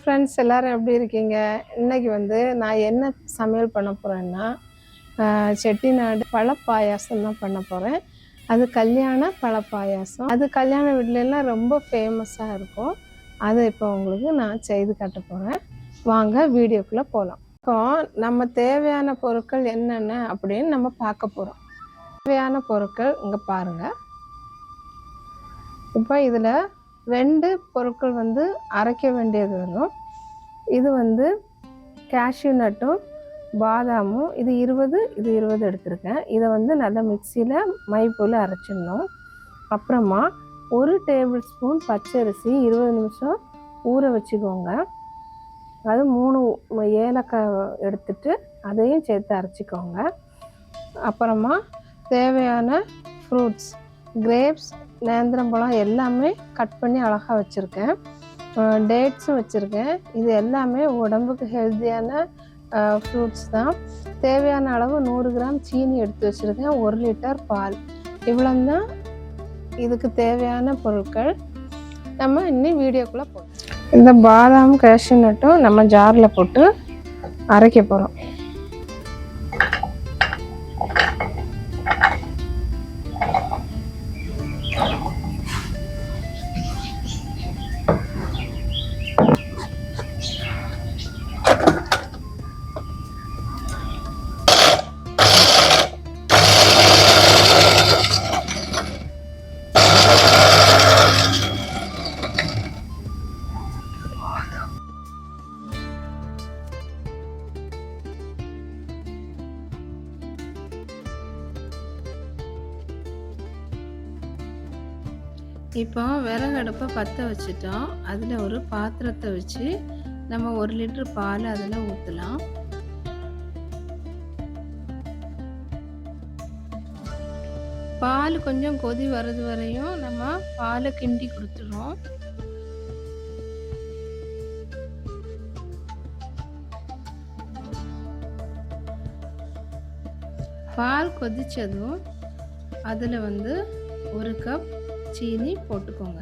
Friends எல்லாரும் எப்படி இருக்கீங்க? இன்னைக்கு வந்து நான் என்ன சமையல் பண்ண போகிறேன்னா செட்டிநாடு பழப்பாயாசம் தான் பண்ண போகிறேன் அது கல்யாண பழப்பாயாசம். அது கல்யாண வீட்லலாம் ரொம்ப ஃபேமஸாக இருக்கும். அதை இப்போ உங்களுக்கு நான் செய்து காட்ட போகிறேன் வாங்க வீடியோக்குள்ளே போகலாம் இப்போ நம்ம தேவையான பொருட்கள் என்னென்ன அப்படின்னு நம்ம பார்க்க போகிறோம் தேவையான பொருட்கள் இங்கே பாருங்கள் இப்போ இதில் ரெண்டு பொருட்கள் வந்து அரைக்க வேண்டியது வரும் இது வந்து கேஷ்யூ நட்டும் பாதாமும் இது இருபது இது இருபது எடுத்திருக்கேன். இதை வந்து நல்லா மிக்சியில் மை போல் அரைச்சிடணும். அப்புறமா ஒரு டேபிள் ஸ்பூன் பச்சரிசி இருபது நிமிஷம் ஊற வச்சுக்கோங்க. அது மூணு ஏலக்காய் எடுத்துட்டு அதையும் சேர்த்து அரைச்சிக்கோங்க. அப்புறமா தேவையான ஃப்ரூட்ஸ் கிரேப்ஸ் நேந்திரம்பழம் எல்லாமே கட் பண்ணி அழகாக வச்சுருக்கேன். டேட்ஸும் வச்சுருக்கேன். இது எல்லாமே உடம்புக்கு ஹெல்த்தியான ஃப்ரூட்ஸ் தான். தேவையான அளவு நூறு கிராம் சீனி எடுத்து வச்சுருக்கேன். ஒரு லிட்டர் பால். இவ்வளோ தான் இதுக்கு தேவையான பொருட்கள். நம்ம இன்னும் வீடியோக்குள்ளே போகிறோம் இந்த பாதாம் கேஷ்யூ நட்டும் நம்ம ஜாரில் போட்டு அரைக்க போகிறோம் இப்போ விறகு அடுப்பை பற்ற வச்சுட்டோம். அதில் ஒரு பாத்திரத்தை வச்சு நம்ம ஒரு லிட்டர் பால் அதில் ஊற்றலாம் பால் கொஞ்சம் கொதி வர்றது வரையும் நம்ம பாலை கிண்டி கொடுத்துருவோம் பால் கொதிச்சதும் அதில் வந்து ஒரு கப் சீனி போட்டுக்கோங்க.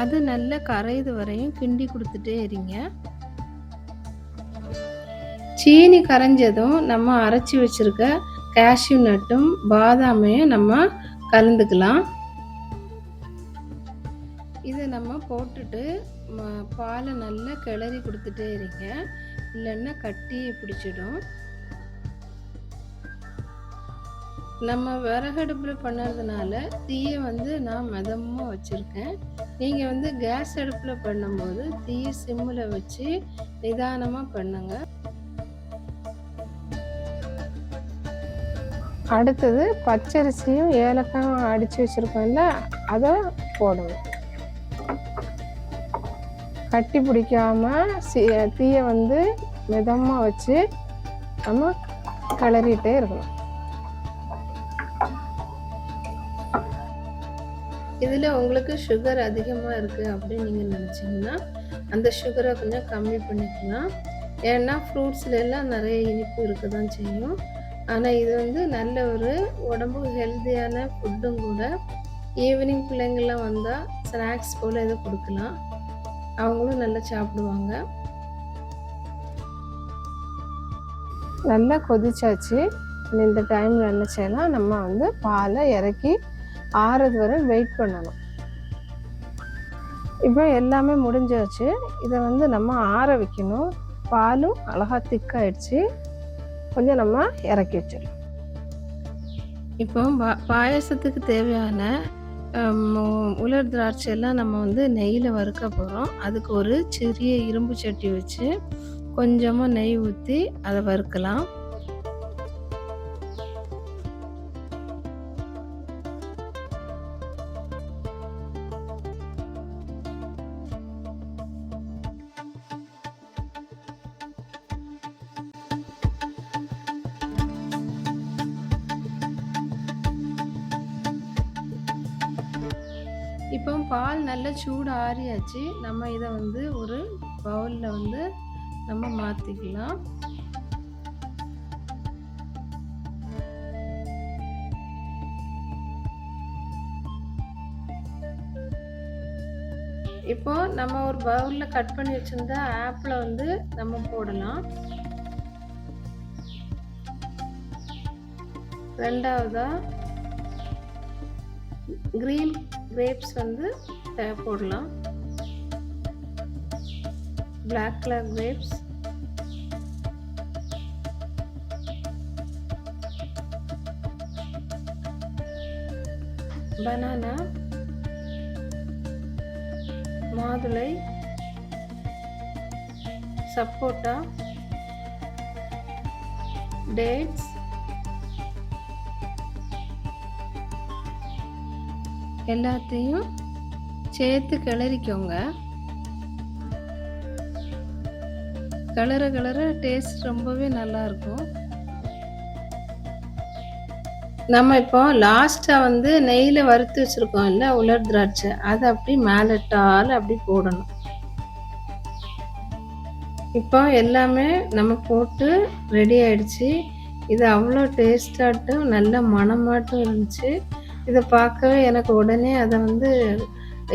அது நல்ல கரையுது வரையும் கிண்டி கொடுத்துட்டே இருங்க. சீனி கரைஞ்சதும் நம்ம அரைச்சி வச்சிருக்க கேஷ்யூ நட்டும் பாதாமையும் நம்ம கலந்துக்கலாம். இதை நம்ம போட்டுட்டு பாலை நல்லா கிளறி கொடுத்துட்டே இருங்க. இல்லைன்னா கட்டியை பிடிச்சிடும். நம்ம விறகடுப்பில் பண்ணுறதுனால தீயை வந்து நான் மிதமாக வச்சுருக்கேன். நீங்கள் வந்து கேஸ் அடுப்பில் பண்ணும்போது தீயை சிம்மில் வச்சு நிதானமாக பண்ணுங்கள் அடுத்தது பச்சரிசியும் ஏலக்காயும் அடித்து வச்சுருக்கோம்ல அதை போடணும். கட்டி பிடிக்காம தீயை வந்து மிதமாக வச்சு நம்ம கிளறிட்டே இருக்கணும். இதில் உங்களுக்கு சுகர் அதிகமாக இருக்குது அப்படின்னு நீங்கள் நினச்சிங்கன்னா அந்த சுகரை கொஞ்சம் கம்மி பண்ணிக்கலாம். ஏன்னா ஃப்ரூட்ஸில் எல்லாம் நிறைய இனிப்பு இருக்க தான் செய்யும். ஆனால் இது வந்து நல்ல ஒரு உடம்புக்கு ஹெல்த்தியான ஃபுட்டும் கூட ஈவினிங் பிள்ளைங்கள்லாம் வந்தால் ஸ்நாக்ஸ் போல் இதை கொடுக்கலாம். அவங்களும் நல்லா சாப்பிடுவாங்க. நல்லா கொதிச்சாச்சு. இந்த டைமில் என்ன செய்யலாம் நம்ம வந்து பாலை இறக்கி ஆறது வரை வெயிட் பண்ணணும். இப்போ எல்லாமே முடிஞ்சாச்சு. இதை வந்து நம்ம ஆற வைக்கணும். பாலும் அழகாக திக்காயிடுச்சு கொஞ்சம் நம்ம இறக்கி வச்சிடலாம். இப்போ பா பாயசத்துக்கு தேவையான உலர் திராட்சை எல்லாம் நம்ம வந்து நெய்யில் வறுக்க போகிறோம் அதுக்கு ஒரு சிறிய இரும்பு சட்டி வச்சு கொஞ்சமாக நெய் ஊற்றி அதை வறுக்கலாம். பால் நல்லா சூடு ஆறியாச்சு. நம்ம இதை வந்து ஒரு பவுலில் வந்து நம்ம மாற்றிக்கலாம் இப்போ நம்ம ஒரு பவுலில் கட் பண்ணி வச்சுருந்த ஆப்பில் வந்து நம்ம போடலாம். ரெண்டாவதாக க்ரீன் கிரேப்ஸ் வந்து போடலாம் பிளாக் கலர் கிரேப்ஸ் பனானா மாதுளை. சப்போட்டா டேட்ஸ் எல்லாத்தையும் சேர்த்து கிளறிக்கோங்க. கிளற கிளற டேஸ்ட் ரொம்பவே நல்லா இருக்கும். நம்ம இப்போ லாஸ்ட்டாக வந்து நெய்யில் வறுத்து வச்சுருக்கோம் இல்லை உலர் திராட்சை. அதை அப்படி மேலட்டால் அப்படி போடணும். இப்போ எல்லாமே நம்ம போட்டு ரெடி ஆயிடுச்சு. இது அவ்வளோ டேஸ்டாட்டும் நல்ல மணமாட்டும் இருந்துச்சு. இதை பார்க்கவே எனக்கு உடனே அதை வந்து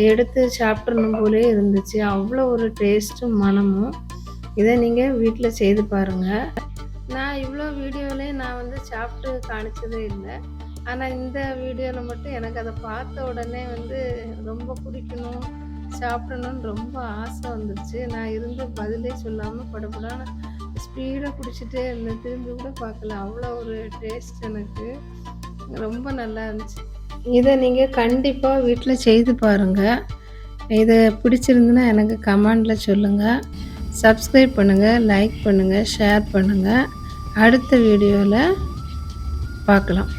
எடுத்து சாப்பிட்றணும் போலே இருந்துச்சு. அவ்வளோ ஒரு டேஸ்ட்டும் மணமும் இதை நீங்கள் வீட்டில் செய்து பாருங்கள் நான் இவ்வளோ வீடியோவிலே நான் வந்து சாப்பிட்டு காணிச்சதே இல்லை. ஆனால் இந்த வீடியோவில் மட்டும் எனக்கு அதை பார்த்த உடனே வந்து ரொம்ப பிடிக்கணும் சாப்பிடணும்னு ரொம்ப ஆசை வந்துருச்சு. நான் இருந்த பதிலே சொல்லாமல் படப்படான ஸ்பீடாக குடிச்சிட்டே இருந்தேன். திரும்பி கூட பார்க்கல. அவ்வளோ ஒரு டேஸ்ட் எனக்கு. ரொம்ப நல்லா இருந்துச்சு. இதை நீங்கள் கண்டிப்பாக வீட்டில் செய்து பாருங்கள் இதை பிடிச்சிருந்துன்னா எனக்கு கமெண்டில் சொல்லுங்கள் சப்ஸ்கிரைப் பண்ணுங்கள் லைக் பண்ணுங்கள் ஷேர் பண்ணுங்கள் அடுத்த வீடியோவில் பார்க்கலாம்